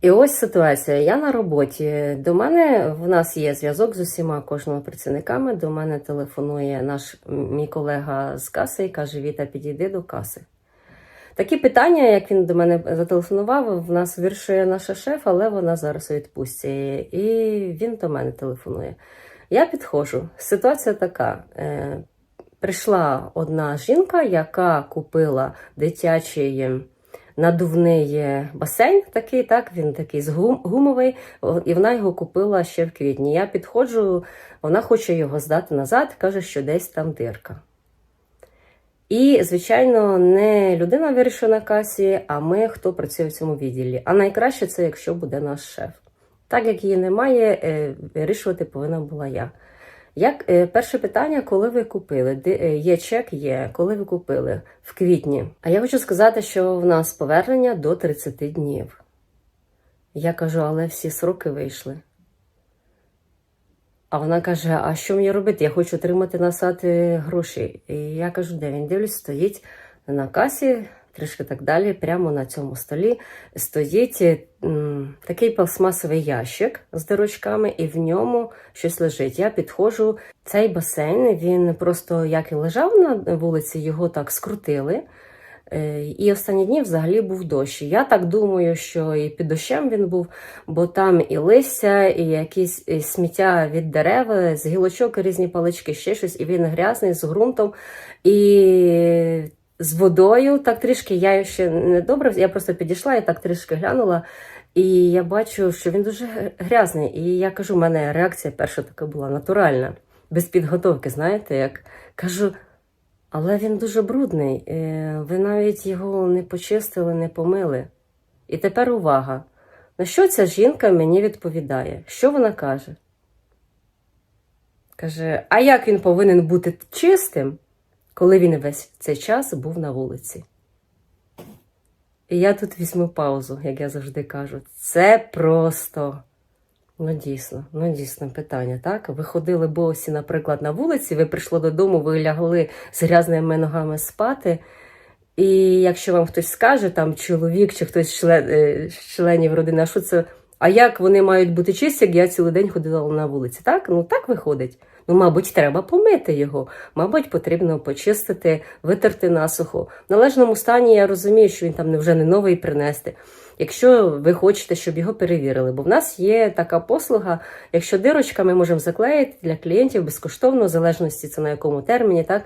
І ось ситуація. Я на роботі. До мене в нас є зв'язок з усіма кожними працівниками. До мене телефонує наш мій колега з каси і каже: Віта, підійди до каси. Такі питання, як він до мене зателефонував, в нас вирішує наша шеф, але вона зараз у. І він до мене телефонує. Я підходжу. Ситуація така. Е, прийшла одна жінка, яка купила дитячий ем, надувний басейн, такий, так, він такий гумовий, і вона його купила ще в квітні. Я підходжу, вона хоче його здати назад, каже, що десь там дирка. І, звичайно, не людина вирішує на касі, а ми, хто працює в цьому відділі. А найкраще це, якщо буде наш шеф. Так як її немає, е, вирішувати повинна була я. Як е, перше питання, коли ви купили? Де є чек? Є. Коли ви купили? В квітні. А я хочу сказати, що в нас повернення до 30 днів. Я кажу, але всі сроки вийшли. А вона каже: А що мені робити? Я хочу отримати назад е, гроші. І я кажу, де він дивлюсь, стоїть на касі, трішки так далі, прямо на цьому столі стоїть м, такий пластмасовий ящик з дирочками, і в ньому щось лежить. Я підходжу. Цей басейн він просто як і лежав на вулиці, його так скрутили. Е, І останні дні взагалі був дощ. Я так думаю, що і під дощем він був, бо там і листя, і якісь сміття від дерев, з гілочок, різні палички, ще щось, і він грязний з ґрунтом і з водою. Так трішки я ще не добре. Я просто підійшла і так трішки глянула. І я бачу, що він дуже грязний. І я кажу, в мене реакція перша така була натуральна, без підготовки, знаєте, як кажу. Але він дуже брудний. е, Ви навіть його не почистили, не помили. І тепер увага. На що ця жінка мені відповідає? Що вона каже? Каже: А як він повинен бути чистим, коли він весь цей час був на вулиці? І я тут візьму паузу, як я завжди кажу. Це просто. Ну, дійсно, ну дійсно питання, так? Ви ходили босі, наприклад, на вулиці, ви прийшли додому, ви лягли з грязними ногами спати. І якщо вам хтось скаже, там чоловік чи хтось з член, е, членів родини, а що це? А як вони мають бути чисті, як я цілий день ходила на вулиці? Так? Ну так виходить. Ну, мабуть, треба помити його. Мабуть, потрібно почистити, витерти насухо. В належному стані я розумію, що він там вже не новий принести. Якщо ви хочете, щоб його перевірили, бо в нас є така послуга, якщо дирочка ми можемо заклеїти для клієнтів безкоштовно, в залежності це на якому терміні, так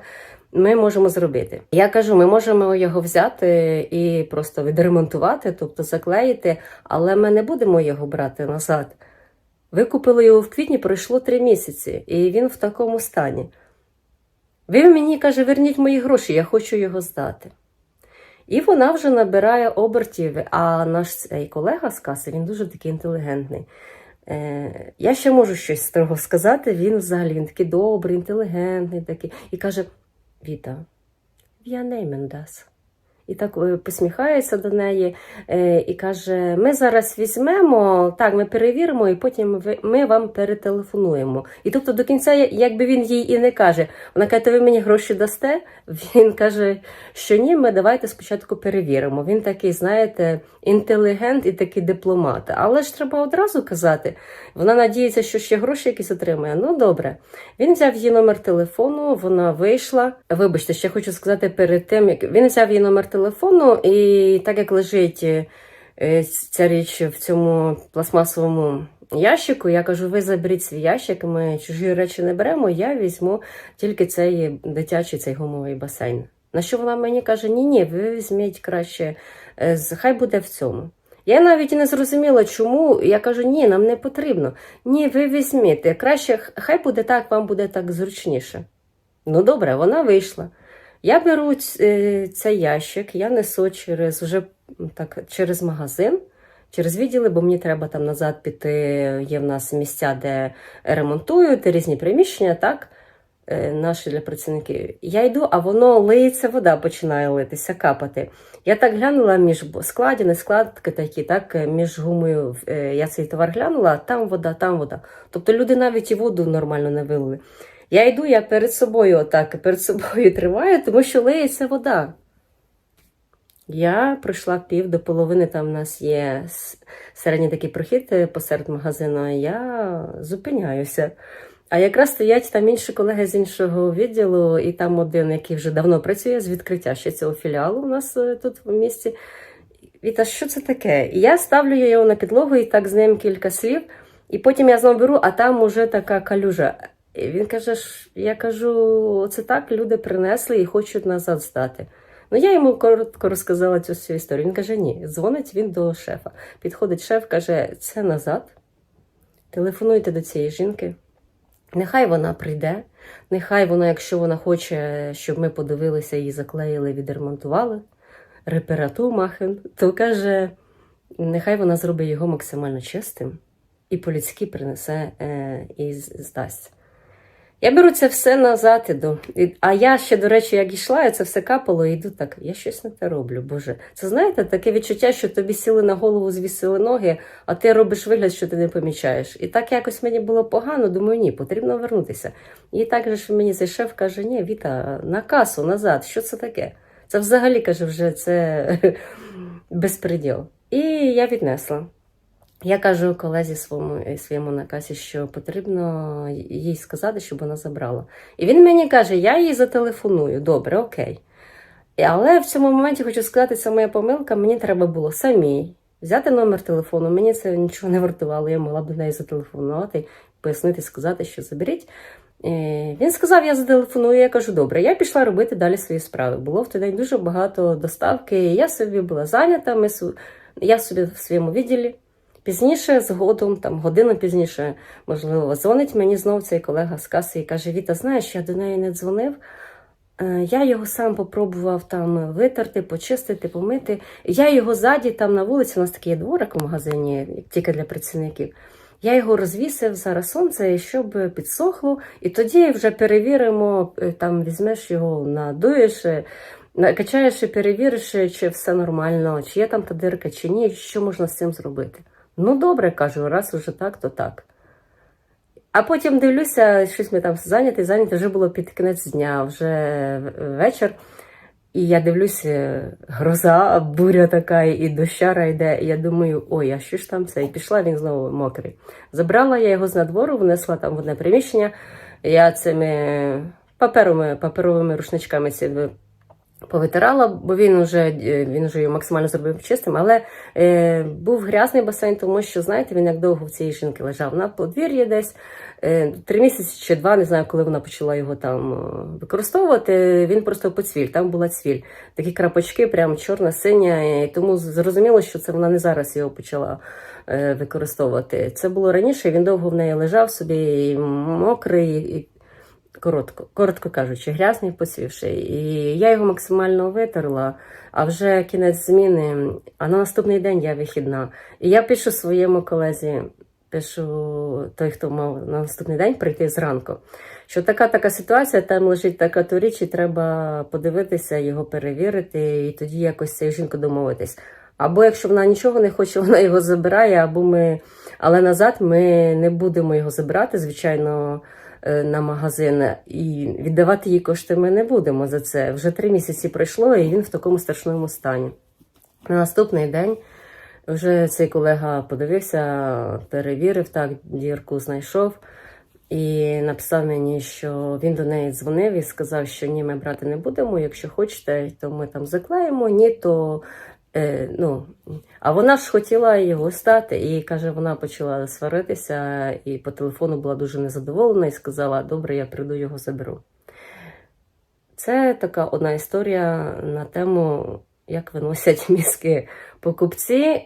ми можемо зробити. Я кажу, ми можемо його взяти і просто відремонтувати, тобто заклеїти, але ми не будемо його брати назад. Ви купили його в квітні, пройшло три місяці, і він в такому стані. Він мені каже, верніть мої гроші, я хочу його здати. І вона вже набирає обертів. А наш цей колега з каси, він дуже такий інтелігентний. Е, я ще можу щось з того сказати. Він взагалі він такий добрий, інтелігентний такий. І каже: Віта, я неймендас. І так е, посміхається до неї е, і каже: Ми зараз візьмемо, так, ми перевіримо, і потім ми вам перетелефонуємо. І тобто до кінця, якби він їй і не каже, вона каже, «То ви мені гроші дасте? Він каже, що ні, ми давайте спочатку перевіримо. Він такий, знаєте, інтелігент і такий дипломат. Але ж треба одразу казати. Вона надіється, що ще гроші якісь отримає. Ну добре. Він взяв її номер телефону, вона вийшла. Вибачте, ще хочу сказати перед тим, як він взяв її номер телефону, і так як лежить е, ця річ в цьому пластмасовому ящику, я кажу: ви заберіть свій ящик, ми чужі речі не беремо, я візьму тільки цей дитячий цей гумовий басейн. На що вона мені каже: ні, ні, ви візьміть краще, е, хай буде в цьому. Я навіть не зрозуміла, чому. Я кажу, ні, нам не потрібно. Ні, ви візьміть. Краще, хай буде так, вам буде так зручніше. Ну, добре, вона вийшла. Я беру е, цей ящик, я несу через уже так, через магазин, через відділи, бо мені треба там назад піти. Є в нас місця, де ремонтують різні приміщення, так? е, Наші для працівників. Я йду, а воно лиється, вода починає литися, капати. Я так глянула між складі, не складки такі, так, е, між гумою. Я цей товар глянула, там вода, там вода. Тобто люди навіть і воду нормально не вилили. Я йду, я перед собою отак, перед собою тримаю, тому що лиється вода. Я пройшла пів до половини, там у нас є середній такий прохід е, посеред магазину, я зупиняюся. А якраз стоять там інші колеги з іншого відділу, і там один, який вже давно працює з відкриття ще цього філіалу у нас е, тут в місті. Віта, що це таке? І я ставлю його на підлогу і так з ним кілька слів, і потім я знову беру, а там уже така калюжа. Він каже, я кажу, це так люди принесли і хочуть назад здати. Ну, я йому коротко розказала цю всю історію. Він каже, ні, дзвонить він до шефа. Підходить шеф, каже, це назад. Телефонуйте до цієї жінки. Нехай вона прийде, нехай вона, якщо вона хоче, щоб ми подивилися, її заклеїли, відремонтували, реперату махен, то каже, нехай вона зробить його максимально чистим і по-людськи принесе е, і здасть. Я беру це все назад іду. А я ще, до речі, як йшла, я це все капало і йду так. Я щось не те роблю, Боже. Це знаєте, таке відчуття, що тобі сіли на голову, звісили ноги, а ти робиш вигляд, що ти не помічаєш. І так якось мені було погано, думаю, ні, потрібно вернутися. І так же ж мені цей шеф каже: ні, Віта, на касу, назад, що це таке? Це взагалі каже, вже це безпреділ. І я віднесла. Я кажу колезі своєму, е, своєму на що потрібно їй сказати, щоб вона забрала. І він мені каже, я їй зателефоную. Добре, окей. Але в цьому моменті хочу сказати, це моя помилка. Мені треба було самій взяти номер телефону. Мені це нічого не вартувало. Я могла б до неї зателефонувати, пояснити, сказати, що заберіть. Він сказав, я зателефоную. Я кажу, добре, я пішла робити далі свої справи. Було в той день дуже багато доставки. Я собі була зайнята. Ми, я собі в своєму відділі. Пізніше, згодом, там годину пізніше, можливо, дзвонить мені знов цей колега з каси і каже: Віта, знаєш, я до неї не дзвонив. Е, Я його сам попробував там витерти, почистити, помити. Я його ззаді там на вулиці, у нас такий дворик у магазині, тільки для працівників. Я його розвісив зараз сонце, щоб підсохло, і тоді вже перевіримо, е, там візьмеш його, надуєш, е, накачаєш і перевіриш, чи все нормально, чи є там та дирка, чи ні, що можна з цим зробити. Ну, добре, кажу, раз уже так, то так. А потім дивлюся, щось ми там зайняті, зайняті, вже було під кінець дня, вже вечір. І я дивлюся, гроза, буря така, і дощара йде. І я думаю, ой, а що ж там це? І пішла він знову мокрий. Забрала я його з надвору, внесла там в одне приміщення. Я цими паперовими, паперовими рушничками цими повитирала, бо він вже е, він вже його максимально зробив чистим, але е, був грязний басейн, тому що, знаєте, він як довго в цієї жінки лежав на подвір'ї десь. Е, Три місяці чи два, не знаю, коли вона почала його там е, використовувати. Він просто поцвіль, там була цвіль. Такі крапочки, прям чорна, синя. І тому зрозуміло, що це вона не зараз його почала е, використовувати. Це було раніше. Він довго в неї лежав собі, і мокрий, і коротко, коротко кажучи, грязний, посівший. І я його максимально витерла, а вже кінець зміни, а на наступний день я вихідна. І я пишу своєму колезі, пишу той, хто мав на наступний день прийти зранку. Що така така ситуація, там лежить така то річ, і треба подивитися, його перевірити, і тоді якось цією жінкою домовитись. Або якщо вона нічого не хоче, вона його забирає, або ми. Але назад ми не будемо його забирати, звичайно, на магазин. І віддавати їй кошти ми не будемо за це. Вже три місяці пройшло, і він в такому страшному стані. На наступний день вже цей колега подивився, перевірив так, дірку знайшов. І написав мені, що він до неї дзвонив і сказав, що ні, ми брати не будемо. Якщо хочете, то ми там заклеїмо, ні, то е, ну. А вона ж хотіла його стати, і каже, вона почала сваритися, і по телефону була дуже незадоволена і сказала: Добре, я прийду його заберу. Це така одна історія на тему, як виносять мізки покупці.